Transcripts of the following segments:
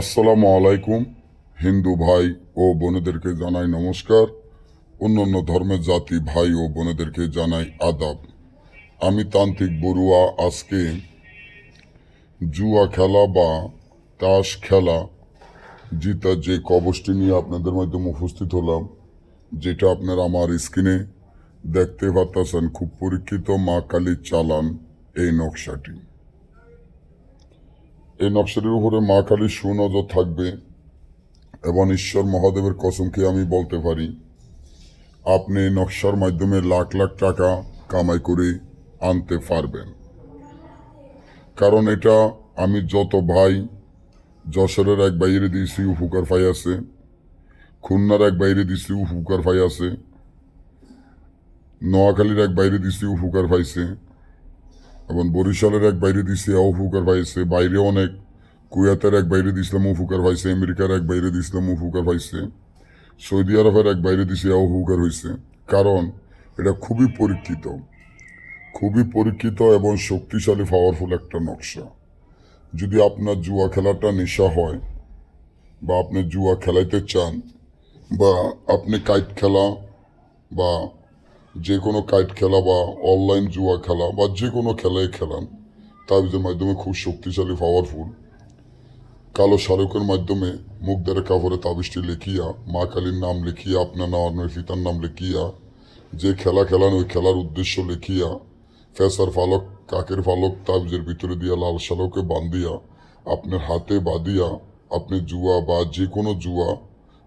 আসসালামু আলাইকুম, হিন্দু ভাই ও বোনেদেরকে জানাই নমস্কার। অন্যান্য ধর্মের জাতি ভাই ও বোনেদেরকে জানাই আদাব। আমি তান্ত্রিক বড়ুয়া, আজকে জুয়া খেলা বা তাস খেলা জিতা যে কবচটি নিয়ে আপনাদের মাধ্যমে উপস্থিত হলাম, যেটা আপনারা আমার স্ক্রিনে দেখতে পাচ্ছেন খুব পরীক্ষিত মা কালীর চালান এই নকশাটি। এই নকশাটির উপরে মা কালীর সুনজর থাকবে এবং ঈশ্বর মহাদেবের কসমকে আমি বলতে পারি। আপনি নকশার মাধ্যমে লাখ লাখ টাকা কামাই করে আনতে পারবেন। কারণ এটা আমি যত ভাই, যশোরের এক বাইরে দিয়েছি, উপকার ফাই আছে। খুলনার এক বাইরে দিয়েছি, উপকার ফাই আছে। নোয়াখালীর এক বাইরে দিয়েছি, উপকার পাইছে এবং বরিশালের এক বাইরে দিছে উপকার পাইছে বাইরে অনেক। কুয়েতের এক বাইরে দিছিলাম উপকার পাইছে আমেরিকার এক বাইরে দিছিলাম উপকার পাইছে সৌদি আরবের এক বাইরে দিছে উপকার হয়েছে কারণ, এটা খুবই পরীক্ষিত। খুবই পরীক্ষিত এবং শক্তিশালী পাওয়ারফুল একটা নকশা। যদি আপনার জুয়া খেলাটা নেশা হয়, বা আপনি জুয়া খেলাইতে চান, বা আপনি কাইট খেলা, বা যে কোনো কাইট খেলা বা অনলাইন জুয়া খেলা বা যে কোনো খেলায় খেলান তাবিজের মাধ্যমে খুব শক্তিশালী পাওয়ারফুল কালো শাহরুখের মাধ্যমে মুখ দ্বারা কাপড়ে তাবিজটি লিখিয়া, মা কালীর নাম লিখিয়া, আপনার নাম, আপনার পিতার নাম লিখিয়া, যে খেলা খেলান, ওই খেলার উদ্দেশ্য লিখিয়া, ফেসার ফালক, কাকের ফালক তাবিজের ভিতরে দিয়া লাল শালকে বান্ধিয়া, আপনার হাতে বাঁধিয়া, আপনি জুয়া বা যে কোনো জুয়া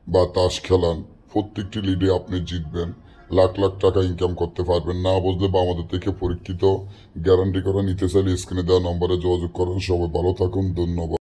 বা তাস খেলান, প্রত্যেকটি লিডে আপনি জিতবেন। লাখ লাখ টাকা ইনকাম করতে পারবেন না বুঝলে বা আমাদের থেকে পরীক্ষিত গ্যারান্টি করা নিতে চাইলে স্ক্রিনে দেওয়া নম্বরে যোগাযোগ করেন। সবাই ভালো থাকুন, ধন্যবাদ।